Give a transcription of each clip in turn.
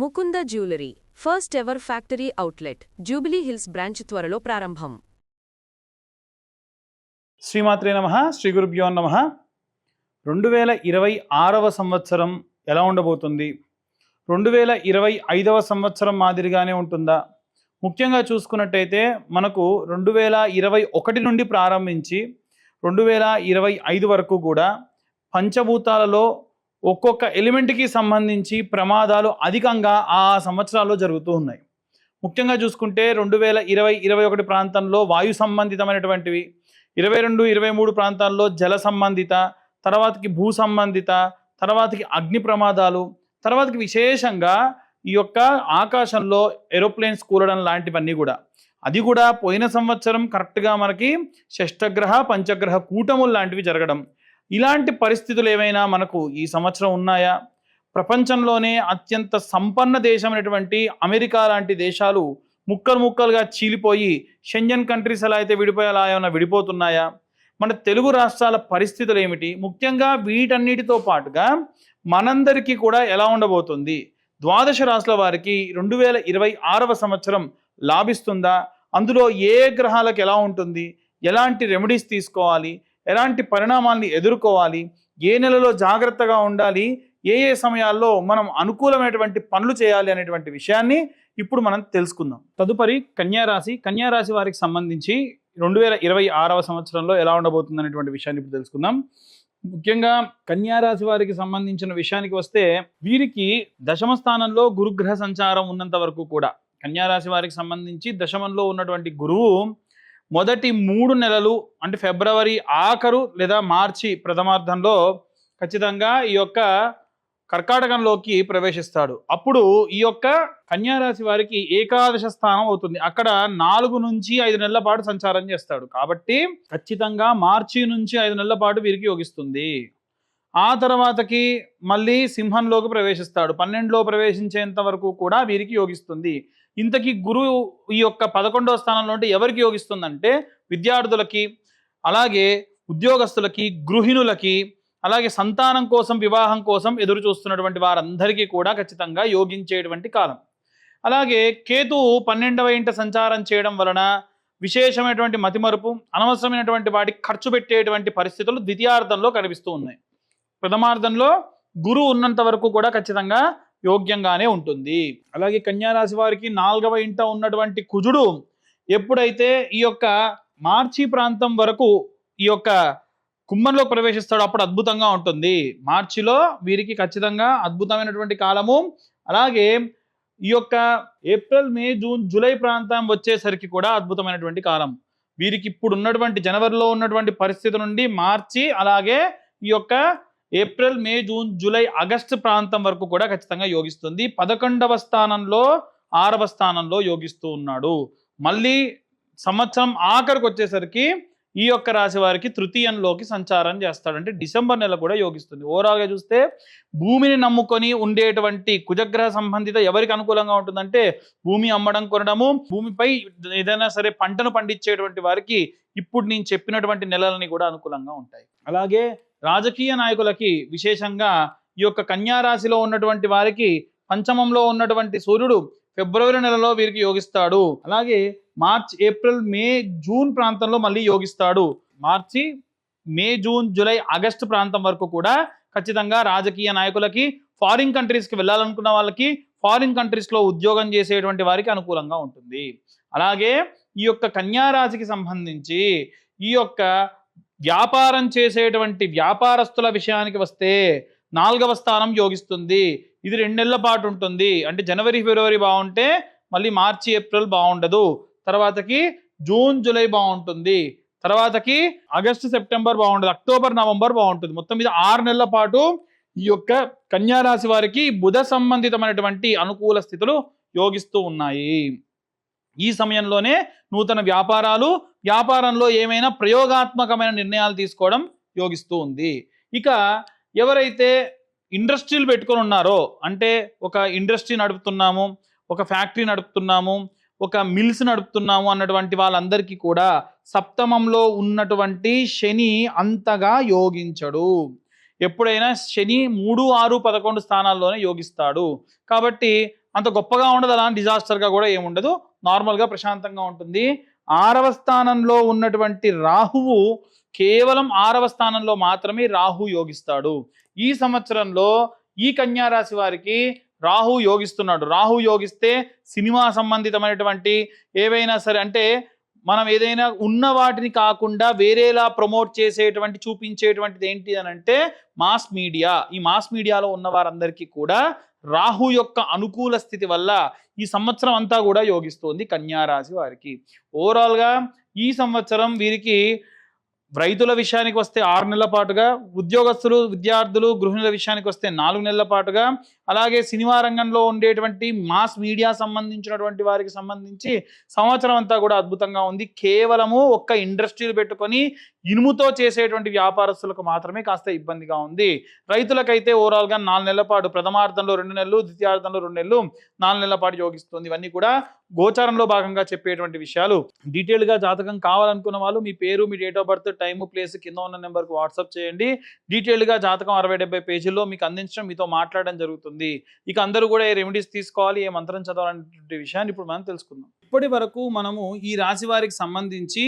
Mukunda jewellery first ever factory outlet Jubilee Hills branch త్వరలో ప్రారంభం. శ్రీమాత్రే నమ శ్రీ గురుభ్యో నమ. రెండు వేల ఇరవై ఆరవ సంవత్సరం ఎలా ఉండబోతుంది? రెండు వేల ఇరవై ఐదవ సంవత్సరం మాదిరిగానే ఉంటుందా? ముఖ్యంగా చూసుకున్నట్టయితే మనకు రెండు వేల ఇరవై ఒకటి నుండి ప్రారంభించి రెండు వేల ఇరవై ఐదు వరకు కూడా పంచభూతాలలో ఒక్కొక్క ఎలిమెంట్కి సంబంధించి ప్రమాదాలు అధికంగా ఆ సంవత్సరాల్లో జరుగుతూ ఉన్నాయి. ముఖ్యంగా చూసుకుంటే రెండు వేల ఇరవై ఇరవై ఒకటి ప్రాంతంలో వాయు సంబంధితమైనటువంటివి ఇరవై రెండు ఇరవై మూడు ప్రాంతాల్లో జల సంబంధిత తర్వాతకి భూ సంబంధిత తర్వాతకి అగ్ని ప్రమాదాలు తర్వాతకి విశేషంగా ఈ యొక్క ఆకాశంలో ఏరోప్లేన్స్ కూలడం లాంటివన్నీ కూడా. అది కూడా పోయిన సంవత్సరం కరెక్ట్గా మనకి షష్టగ్రహ పంచగ్రహ కూటములు లాంటివి జరగడం. ఇలాంటి పరిస్థితులు ఏమైనా మనకు ఈ సంవత్సరం ఉన్నాయా? ప్రపంచంలోనే అత్యంత సంపన్న దేశమైనటువంటి అమెరికా లాంటి దేశాలు ముక్కలు ముక్కలుగా చీలిపోయి షెంజన్ కంట్రీస్ ఎలా అయితే విడిపోయేలా ఏమైనా విడిపోతున్నాయా? మన తెలుగు రాష్ట్రాల పరిస్థితులు ఏమిటి? ముఖ్యంగా వీటన్నిటితో పాటుగా మనందరికీ కూడా ఎలా ఉండబోతుంది? ద్వాదశ రాశుల వారికి రెండు వేల ఇరవై ఆరవ సంవత్సరం లాభిస్తుందా? అందులో ఏ గ్రహాలకు ఎలా ఉంటుంది? ఎలాంటి రెమెడీస్ తీసుకోవాలి? ఎలాంటి పరిణామాల్ని ఎదుర్కోవాలి? ఏ నెలలో జాగ్రత్తగా ఉండాలి? ఏ ఏ సమయాల్లో మనం అనుకూలమైనటువంటి పనులు చేయాలి అనేటువంటి విషయాన్ని ఇప్పుడు మనం తెలుసుకుందాం. తదుపరి కన్యారాశి. కన్యారాశి కన్యా రాశి వారికి సంబంధించి రెండు వేల ఇరవై ఆరవ సంవత్సరంలో ఎలా ఉండబోతుంది అనేటువంటి విషయాన్ని ఇప్పుడు తెలుసుకుందాం. ముఖ్యంగా కన్యారాశి వారికి సంబంధించిన విషయానికి వస్తే వీరికి దశమ స్థానంలో గురుగ్రహ సంచారం ఉన్నంత వరకు కూడా కన్యారాశి వారికి సంబంధించి దశమంలో ఉన్నటువంటి గురువు మొదటి మూడు నెలలు అంటే ఫిబ్రవరి ఆఖరు లేదా మార్చి ప్రథమార్థంలో ఖచ్చితంగా ఈ యొక్క కర్కాటకంలోకి ప్రవేశిస్తాడు. అప్పుడు ఈ యొక్క కన్యారాశి వారికి ఏకాదశ స్థానం అవుతుంది. అక్కడ నాలుగు నుంచి ఐదు నెలల పాటు సంచారం చేస్తాడు. కాబట్టి ఖచ్చితంగా మార్చి నుంచి ఐదు నెలల పాటు వీరికి యోగిస్తుంది. ఆ తర్వాతకి మళ్ళీ సింహంలోకి ప్రవేశిస్తాడు. పన్నెండులో ప్రవేశించేంత వరకు కూడా వీరికి యోగిస్తుంది. ఇంతకీ గురువు ఈ యొక్క పదకొండవ స్థానంలో ఉంటే ఎవరికి యోగిస్తుందంటే విద్యార్థులకి అలాగే ఉద్యోగస్తులకి గృహిణులకి అలాగే సంతానం కోసం వివాహం కోసం ఎదురు చూస్తున్నటువంటి వారందరికీ కూడా ఖచ్చితంగా యోగించేటువంటి కాలం. అలాగే కేతువు పన్నెండవ ఇంట సంచారం చేయడం వలన విశేషమైనటువంటి మతిమరుపు అనవసరమైనటువంటి వాటికి ఖర్చు పెట్టేటువంటి పరిస్థితులు ద్వితీయార్థంలో కనిపిస్తూ ఉన్నాయి. ప్రథమార్థంలో గురువు ఉన్నంత వరకు కూడా ఖచ్చితంగా యోగ్యంగానే ఉంటుంది. అలాగే కన్యారాశి వారికి నాలుగవ ఇంట ఉన్నటువంటి కుజుడు ఎప్పుడైతే ఈ యొక్క మార్చి ప్రాంతం వరకు ఈ యొక్క కుంభంలో ప్రవేశిస్తాడు అప్పుడు అద్భుతంగా ఉంటుంది. మార్చిలో వీరికి ఖచ్చితంగా అద్భుతమైనటువంటి కాలము. అలాగే ఈ యొక్క ఏప్రిల్ మే జూన్ జూలై ప్రాంతం వచ్చేసరికి కూడా అద్భుతమైనటువంటి కాలం. వీరికి ఇప్పుడు ఉన్నటువంటి జనవరిలో ఉన్నటువంటి పరిస్థితి నుండి మార్చి అలాగే ఈ యొక్క April May June July August ప్రాంతం వరకు కూడా ఖచ్చితంగా యోగిస్తుంది. పదకొండవ స్థానంలో ఆరవ స్థానంలో యోగిస్తూ ఉన్నాడు. మళ్ళీ సంవత్సరం ఆఖరికి వచ్చేసరికి ఈ యొక్క రాశి వారికి తృతీయంలోకి సంచారం చేస్తాడు అంటే డిసెంబర్ నెల కూడా యోగిస్తుంది. ఓవరాల్గా చూస్తే భూమిని నమ్ముకొని ఉండేటువంటి కుజగ్రహ సంబంధిత ఎవరికి అనుకూలంగా ఉంటుందంటే భూమి అమ్మడం కొనడము భూమిపై ఏదైనా సరే పంటను పండించేటువంటి వారికి ఇప్పుడు నేను చెప్పినటువంటి నెలలని కూడా అనుకూలంగా ఉంటాయి. అలాగే రాజకీయ నాయకులకి విశేషంగా ఈ యొక్క కన్యారాశిలో ఉన్నటువంటి వారికి పంచమంలో ఉన్నటువంటి సూర్యుడు ఫిబ్రవరి నెలలో వీరికి యోగిస్తాడు. అలాగే మార్చ్ ఏప్రిల్ మే జూన్ ప్రాంతంలో మళ్ళీ యోగిస్తాడు. March May June July August ప్రాంతం వరకు కూడా ఖచ్చితంగా రాజకీయ నాయకులకి ఫారిన్ కంట్రీస్కి వెళ్ళాలనుకున్న వాళ్ళకి ఫారిన్ కంట్రీస్లో ఉద్యోగం చేసేటువంటి వారికి అనుకూలంగా ఉంటుంది. అలాగే ఈ యొక్క కన్యారాశికి సంబంధించి ఈ యొక్క వ్యాపారం చేసేటువంటి వ్యాపారస్తుల విషయానికి వస్తే నాలుగవ స్థానం యోగిస్తుంది. ఇది రెండు నెలల పాటు ఉంటుంది. అంటే జనవరి ఫిబ్రవరి బాగుంటే మళ్ళీ మార్చి ఏప్రిల్ బాగుండదు. తర్వాతకి జూన్ జూలై బాగుంటుంది. తర్వాతకి ఆగస్టు సెప్టెంబర్ బాగుంటుంది అక్టోబర్ నవంబర్ బాగుంటుంది. మొత్తం మీద ఆరు నెలల పాటు ఈ యొక్క కన్యారాశి వారికి బుధ సంబంధితమైనటువంటి అనుకూల స్థితులు యోగిస్తూ ఉన్నాయి. ఈ సమయంలోనే నూతన వ్యాపారాలు వ్యాపారంలో ఏమైనా ప్రయోగాత్మకమైన నిర్ణయాలు తీసుకోవడం యోగిస్తూ ఉంది. ఇక ఎవరైతే ఇండస్ట్రీలు పెట్టుకొని ఉన్నారో అంటే ఒక ఇండస్ట్రీ నడుపుతున్నాము ఒక ఫ్యాక్టరీ నడుపుతున్నాము ఒక మిల్స్ నడుపుతున్నాము అన్నటువంటి వాళ్ళందరికీ కూడా సప్తమంలో ఉన్నటువంటి శని అంతగా యోగించడు. ఎప్పుడైనా శని మూడు ఆరు పదకొండు స్థానాల్లోనే యోగిస్తాడు. కాబట్టి అంత గొప్పగా ఉండదు అలా డిజాస్టర్గా కూడా ఏముండదు. నార్మల్గా ప్రశాంతంగా ఉంటుంది. ఆరవ స్థానంలో ఉన్నటువంటి రాహువు కేవలం ఆరవ స్థానంలో మాత్రమే రాహు యోగిస్తాడు. ఈ సంవత్సరంలో ఈ కన్యారాశి వారికి రాహు యోగిస్తున్నాడు. రాహు యోగిస్తే సినిమా సంబంధితమైనటువంటి ఏవైనా సరే అంటే మనం ఏదైనా ఉన్న వాటిని కాకుండా వేరేలా ప్రమోట్ చేసేటువంటి చూపించేటువంటిది ఏంటి అని అంటే మాస్ మీడియా. ఈ మాస్ మీడియాలో ఉన్న వారందరికీ కూడా రాహు యొక్క అనుకూల స్థితి వల్ల ఈ సంవత్సరం అంతా కూడా యోగిస్తోంది కన్యారాశి వారికి. ఓవరాల్గా ఈ సంవత్సరం వీరికి రైతుల విషయానికి వస్తే ఆరు నెలల పాటుగా ఉద్యోగస్తులు విద్యార్థులు గృహిణుల విషయానికి వస్తే నాలుగు నెలల పాటుగా అలాగే సినిమా రంగంలో ఉండేటువంటి మాస్ మీడియా సంబంధించినటువంటి వారికి సంబంధించి సంవత్సరం అంతా కూడా అద్భుతంగా ఉంది. కేవలము ఒక్క ఇండస్ట్రీలు పెట్టుకొని ఇనుముతో చేసేటువంటి వ్యాపారస్తులకు మాత్రమే కాస్త ఇబ్బందిగా ఉంది. రైతులకైతే ఓవరాల్గా నాలుగు నెలల పాటు ప్రథమార్థంలో రెండు నెలలు ద్వితీయార్థంలో రెండు నెలలు నాలుగు నెలల పాటు యోగిస్తుంది. ఇవన్నీ కూడా గోచారంలో భాగంగా చెప్పేటువంటి విషయాలు. డీటెయిల్గా జాతకం కావాలనుకున్న వాళ్ళు మీ పేరు మీ date of birth time place కింద ఉన్న నెంబర్కి వాట్సాప్ చేయండి. డీటెయిల్గా జాతకం అరవై డెబ్బై పేజీల్లో మీకు అందించడం మీతో మాట్లాడడం జరుగుతుంది. ఇక అందరూ కూడా ఏ రెమెడీస్ తీసుకోవాలి ఏ మంత్రం చదవాలనేటువంటి విషయాన్ని ఇప్పుడు మనం తెలుసుకుందాం. ఇప్పటి వరకు మనము ఈ రాశి వారికి సంబంధించి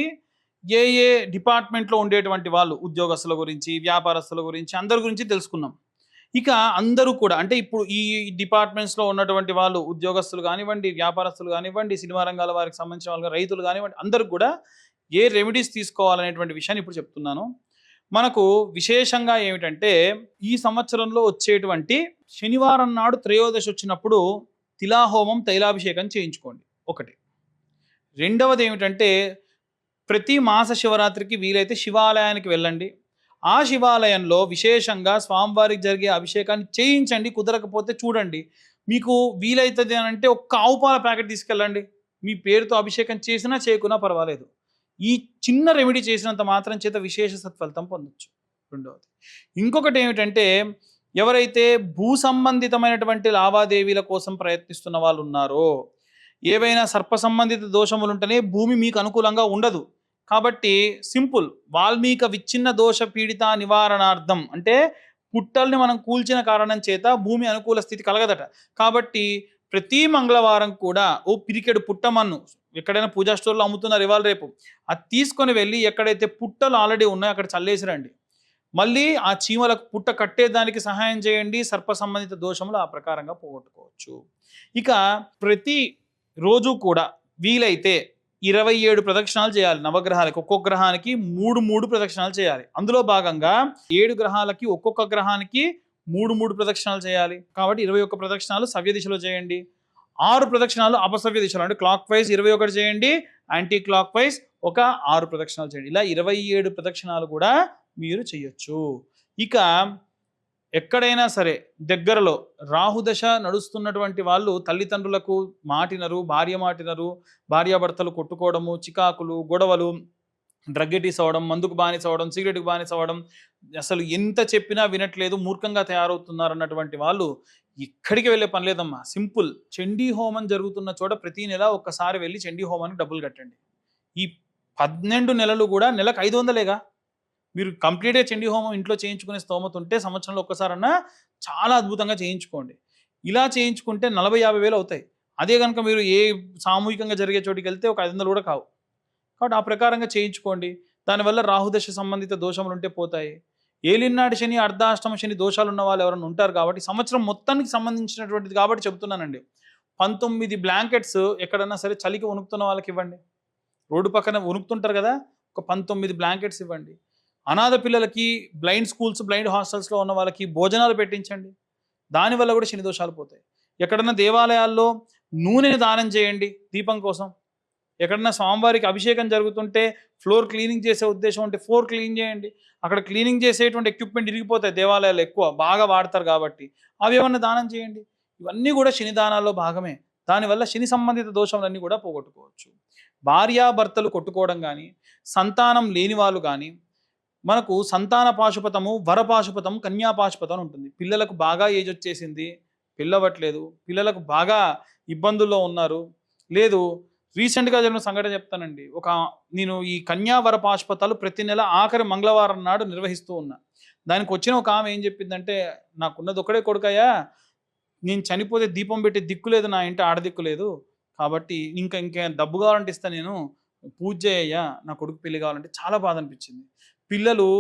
ఏ ఏ డిపార్ట్మెంట్లో ఉండేటువంటి వాళ్ళు ఉద్యోగస్తుల గురించి వ్యాపారస్తుల గురించి అందరి గురించి తెలుసుకున్నాం ఇక అందరూ కూడా అంటే ఇప్పుడు ఈ డిపార్ట్మెంట్స్లో ఉన్నటువంటి వాళ్ళు ఉద్యోగస్తులు కానివ్వండి వ్యాపారస్తులు కానివ్వండి సినిమా రంగాల వారికి సంబంధించిన వాళ్ళు రైతులు కానివ్వండి అందరూ కూడా ఏ రెమెడీస్ తీసుకోవాలనేటువంటి విషయాన్ని ఇప్పుడు చెప్తున్నాను. మనకు విశేషంగా ఏమిటంటే ఈ సంవత్సరంలో వచ్చేటువంటి శనివారం నాడు త్రయోదశి వచ్చినప్పుడు తిలాహోమం తైలాభిషేకం చేయించుకోండి. ఒకటి. రెండవది ఏమిటంటే ప్రతి మాస శివరాత్రికి వీలైతే శివాలయానికి వెళ్ళండి. ఆ శివాలయంలో విశేషంగా స్వామివారికి జరిగే అభిషేకాన్ని చేయించండి కుదరకపోతే చూడండి. మీకు వీలైతుంది అని అంటే ఒక్క ఆవు పాల ప్యాకెట్ తీసుకెళ్ళండి. మీ పేరుతో అభిషేకం చేసినా చేయకున్నా పర్వాలేదు. ఈ చిన్న రెమెడీ చేసినంత మాత్రం చేత విశేష సత్ఫలితం పొందొచ్చు. రెండవది. ఇంకొకటి ఏమిటంటే ఎవరైతే భూ సంబంధితమైనటువంటి లావాదేవీల కోసం ప్రయత్నిస్తున్న వాళ్ళు ఉన్నారో ఏవైనా సర్ప సంబంధిత దోషములు ఉంటేనే భూమి మీకు అనుకూలంగా ఉండదు. కాబట్టి సింపుల్ వాల్మీక విచ్ఛిన్న దోష పీడిత నివారణార్థం అంటే పుట్టల్ని మనం కూల్చిన కారణం చేత భూమి అనుకూల స్థితి కలగదట. కాబట్టి ప్రతి మంగళవారం కూడా ఓ పిరికెడు పుట్టమన్ను ఎక్కడైనా పూజా స్టోర్లో అమ్ముతున్నారు ఇవాళ రేపు అది తీసుకొని వెళ్ళి ఎక్కడైతే పుట్టలు ఆల్రెడీ ఉన్నాయో అక్కడ చల్లేసిరండి. మళ్ళీ ఆ చీమలకు పుట్ట కట్టేదానికి సహాయం చేయండి. సర్ప సంబంధిత దోషములు ఆ ప్రకారంగా పోగొట్టుకోవచ్చు. ఇక ప్రతి రోజు కూడా వీలైతే ఇరవై ఏడు ప్రదక్షిణాలు చేయాలి. నవగ్రహాలకి ఒక్కొక్క గ్రహానికి మూడు మూడు ప్రదక్షిణాలు చేయాలి. అందులో భాగంగా ఏడు గ్రహాలకి ఒక్కొక్క గ్రహానికి మూడు మూడు ప్రదక్షిణాలు చేయాలి. కాబట్టి ఇరవై ఒక్క ప్రదక్షిణాలు సవ్య దిశలో చేయండి. ఆరు ప్రదక్షిణాలు అపసవ్య దిశలో అంటే క్లాక్ వైజ్ ఇరవై ఒకటి చేయండి. యాంటీ క్లాక్ వైజ్ ఒక ఆరు ప్రదక్షిణాలు చేయండి. ఇలా ఇరవై ఏడు ప్రదక్షిణాలు కూడా మీరు చేయొచ్చు ఇక ఎక్కడైనా సరే దగ్గరలో రాహుదశ నడుస్తున్నటువంటి వాళ్ళు తల్లిదండ్రులకు మాటినరు భార్య మాటినరు భార్యాభర్తలు కొట్టుకోవడము చికాకులు గొడవలు డ్రగ్గెటీస్ అవ్వడం మందుకు బానిస అవ్వడం సిగరెట్కి బానిస అవ్వడం అసలు ఎంత చెప్పినా వినట్లేదు మూర్ఖంగా తయారవుతున్నారు అన్నటువంటి వాళ్ళు ఎక్కడికి వెళ్ళే పని లేదమ్మా. సింపుల్. చండీ హోమం జరుగుతున్న చోట ప్రతి నెల ఒక్కసారి వెళ్ళి చండీ హోమానికి డబ్బులు కట్టండి. ఈ పన్నెండు నెలలు కూడా నెలకు ఐదు వందలేగా? మీరు కంప్లీట్గా చండీ హోమం ఇంట్లో చేయించుకునే స్తోమత ఉంటే సంవత్సరంలో ఒక్కసారన్నా చాలా అద్భుతంగా చేయించుకోండి. ఇలా చేయించుకుంటే నలభై యాభై వేలు అవుతాయి. అదే కనుక మీరు ఏ సామూహికంగా జరిగే చోటికి వెళ్తే ఒక ఐదు వందలు కూడా కావు. కాబట్టి ఆ ప్రకారంగా చేయించుకోండి. దానివల్ల రాహుదశ సంబంధిత దోషములు ఉంటే పోతాయి. ఏలినాటి శని అర్ధాష్టమ శని దోషాలు ఉన్న వాళ్ళు ఎవరైనా ఉంటారు కాబట్టి సంవత్సరం మొత్తానికి సంబంధించినటువంటిది కాబట్టి చెప్తున్నానండి పంతొమ్మిది బ్లాంకెట్స్ ఎక్కడన్నా సరే చలికి వణుకుతున్న వాళ్ళకి ఇవ్వండి. రోడ్డు పక్కన వణుకుతుంటారు కదా ఒక పంతొమ్మిది బ్లాంకెట్స్ ఇవ్వండి. అనాథ పిల్లలకి బ్లైండ్ స్కూల్స్ బ్లైండ్ హాస్టల్స్లో ఉన్న వాళ్ళకి భోజనాలు పెట్టించండి. దానివల్ల కూడా శని దోషాలు పోతాయి. ఎక్కడన్నా దేవాలయాల్లో నూనెని దానం చేయండి దీపం కోసం. ఎక్కడన్నా స్వామివారికి అభిషేకం జరుగుతుంటే ఫ్లోర్ క్లీనింగ్ చేసే ఉద్దేశం ఉంటే ఫ్లోర్ క్లీన్ చేయండి. అక్కడ క్లీనింగ్ చేసేటువంటి ఎక్విప్మెంట్ ఇరిగిపోతాయి దేవాలయాలు ఎక్కువ బాగా వాడతారు కాబట్టి. అవి ఏమన్నా దానం చేయండి. ఇవన్నీ కూడా శని దానాల్లో భాగమే. దానివల్ల శని సంబంధిత దోషములన్నీ కూడా పోగొట్టుకోవచ్చు. భార్యాభర్తలు కొట్టుకోవడం కానీ సంతానం లేని వాళ్ళు కానీ మనకు సంతాన పాశుపతము వర పాశుపతం కన్యా ఉంటుంది. పిల్లలకు బాగా ఏజ్ వచ్చేసింది పిల్లవట్లేదు పిల్లలకు బాగా ఇబ్బందుల్లో ఉన్నారు. లేదు రీసెంట్గా జరిగిన సంఘటన చెప్తానండి. ఒక నేను ఈ కన్యావర పాశుపతాలు ప్రతి నెల ఆఖరి మంగళవారం నాడు నిర్వహిస్తూ ఉన్నా. దానికి వచ్చిన ఒక ఆమె ఏం చెప్పిందంటే నాకున్నది ఒకడే కొడుకయ్యా నేను చనిపోతే దీపం పెట్టే దిక్కు లేదు నా ఇంటి ఆడదిక్కు లేదు. కాబట్టి ఇంకా ఇంకా డబ్బు కావాలంటే ఇస్తా నేను పూజ అయ్యా నా కొడుకు పెళ్ళి కావాలంటే చాలా బాధ అనిపించింది. పిల్లలు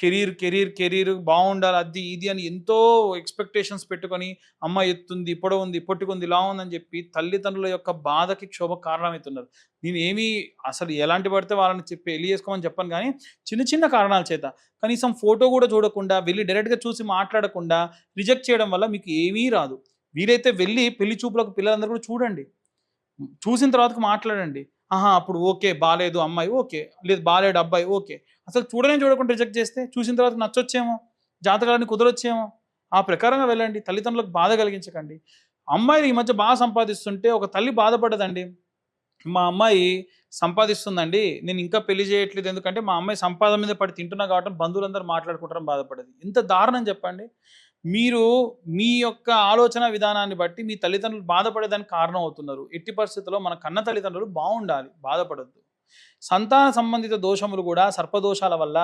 కెరీర్ కెరీర్ కెరీర్ బాగుండాలి అది ఇది అని ఎంతో ఎక్స్పెక్టేషన్స్ పెట్టుకొని అమ్మ ఎత్తుంది పొడవు ఉంది పొట్టుకుంది ఇలా ఉందని చెప్పి తల్లిదండ్రుల యొక్క బాధకి క్షోభ కారణమవుతున్నారు. నేను ఏమీ అసలు ఎలాంటి పడితే వాళ్ళని చెప్పి వెళ్ళి చేసుకోమని చెప్పను కానీ చిన్న చిన్న కారణాల చేత. కనీసం ఫోటో కూడా చూడకుండా వెళ్ళి డైరెక్ట్గా చూసి మాట్లాడకుండా రిజెక్ట్ చేయడం వల్ల మీకు ఏమీ రాదు. వీలైతే వెళ్ళి పెళ్ళి చూపులకు పిల్లలందరూ కూడా చూడండి. చూసిన తర్వాత మాట్లాడండి. ఆహా అప్పుడు ఓకే బాగాలేదు అమ్మాయి ఓకే లేదు బాగాలేడు అబ్బాయి ఓకే. అసలు చూడనే చూడకుండా రిజెక్ట్ చేస్తే చూసిన తర్వాత నచ్చొచ్చేమో జాతకాలని కుదరొచ్చేమో. ఆ ప్రకారంగా వెళ్ళండి. తల్లిదండ్రులకు బాధ కలిగించకండి. అమ్మాయిలు ఈ మధ్య బాగా సంపాదిస్తుంటే ఒక తల్లి బాధపడదండి. మా అమ్మాయి సంపాదిస్తుందండి. నేను ఇంకా పెళ్ళి చేయట్లేదు. ఎందుకంటే మా అమ్మాయి సంపాదన మీద పడి తింటున్నా కాబట్టి బంధువులందరూ మాట్లాడుకుంటారని బాధపడదు. ఇంత దారుణం చెప్పండి. మీరు మీ యొక్క ఆలోచన విధానాన్ని బట్టి మీ తల్లిదండ్రులు బాధపడేదానికి కారణం అవుతున్నారు ఎట్టి పరిస్థితుల్లో మన కన్న తల్లిదండ్రులు బాగుండాలి. బాధపడద్దు. సంతాన సంబంధిత దోషములు కూడా సర్పదోషాల వల్ల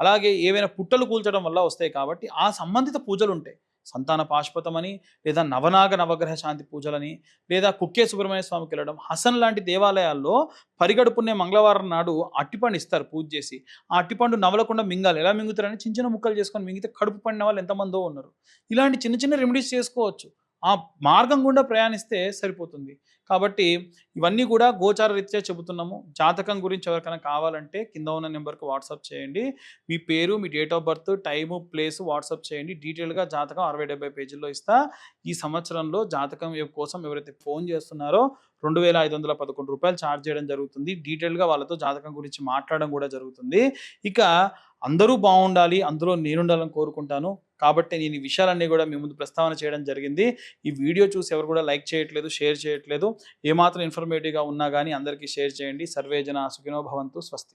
అలాగే ఏవైనా పుట్టలు కూల్చడం వల్ల వస్తాయి కాబట్టి ఆ సంబంధిత పూజలు ఉంటాయి. సంతాన పాశుపతమని లేదా నవనాగ నవగ్రహ శాంతి పూజలని లేదా కుక్కే సుబ్రహ్మణ్య స్వామికి వెళ్ళడం హసన్ లాంటి దేవాలయాల్లో పరిగడుపునే మంగళవారం నాడు అట్టిపండు ఇస్తారు పూజ చేసి. ఆ అట్టిపండు నవలకుండా మింగాలి. ఎలా మింగుతారని చిన్న చిన్న ముక్కలు చేసుకొని మింగితే కడుపు పండిన వాళ్ళు ఎంతమందో ఉన్నారు. ఇలాంటి చిన్న చిన్న రెమెడీస్ చేసుకోవచ్చు. ఆ మార్గం గుండా ప్రయాణిస్తే సరిపోతుంది. కాబట్టి ఇవన్నీ కూడా గోచార రీత్యా చెబుతున్నాము. జాతకం గురించి ఎవరికైనా కావాలంటే కింద ఉన్న నెంబర్కి వాట్సాప్ చేయండి. మీ పేరు మీ date of birth time place WhatsApp చేయండి. డీటెయిల్గా జాతకం అరవై డెబ్బై పేజీల్లో ఇస్తా. ఈ సంవత్సరంలో జాతకం కోసం ఎవరైతే ఫోన్ చేస్తున్నారో రెండు వేల ఐదు వందల పదకొండు రూపాయలు ఛార్జ్ చేయడం జరుగుతుంది. డీటెయిల్గా వాళ్ళతో జాతకం గురించి మాట్లాడడం కూడా జరుగుతుంది. ఇక అందరూ బాగుండాలి అందులో నేనుండాలని కోరుకుంటాను. కాబట్టి నేను ఈ విషయాలన్నీ కూడా మీ ముందు ప్రస్తావన చేయడం జరిగింది. ఈ వీడియో చూసి ఎవరు కూడా లైక్ చేయట్లేదు షేర్ చేయట్లేదు. ఏమాత్రం ఇన్ఫర్మేటివ్గా ఉన్నా కానీ అందరికీ షేర్ చేయండి. సర్వేజన సుఖినో భవంతు స్వస్తి.